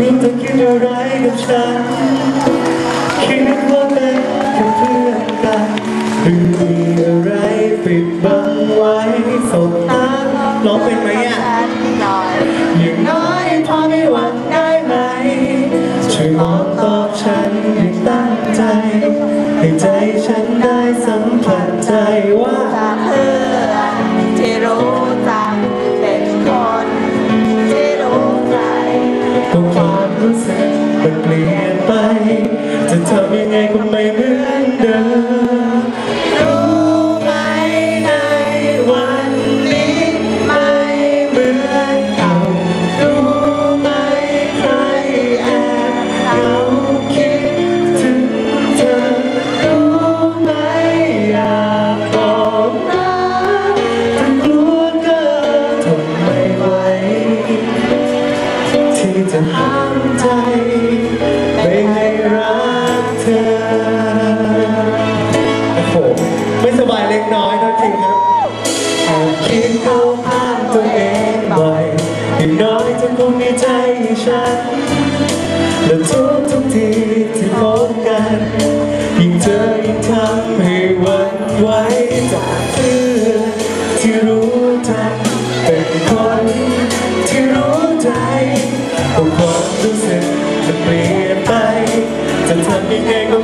ไม่ต้องคิดอะไรกับฉันคิดว่าเป็นแค่เพื่อนกันหรือมีอะไรปิดบังไว้สบตาลองเป็นไหมอะอย่างน้อยพอไม่หวังได้ไหมช่วยมองตอบฉันให้ตั้งใจ ให้ใจฉันได้สัมผัสใจว่า ปลี่ยนไป จะทำยังไงก็ ทีที่พบกันยิ่งเธอยิ่งทำให้วันไหวจากเพื่อนที่รู้ทันเป็นคนที่รู้ใจเอาความรู้สึกจะเปลี่ยนไปจะทำยังไงก็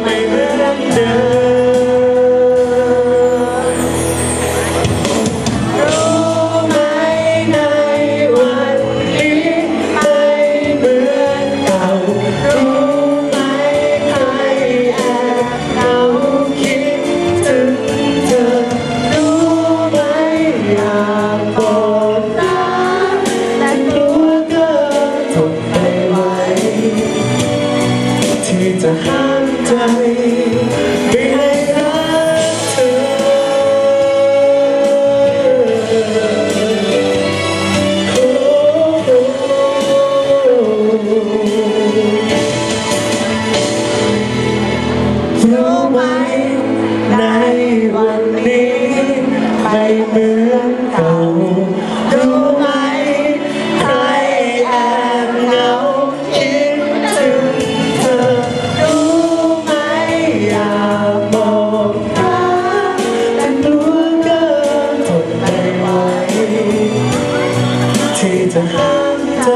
ทั้งข้างใจ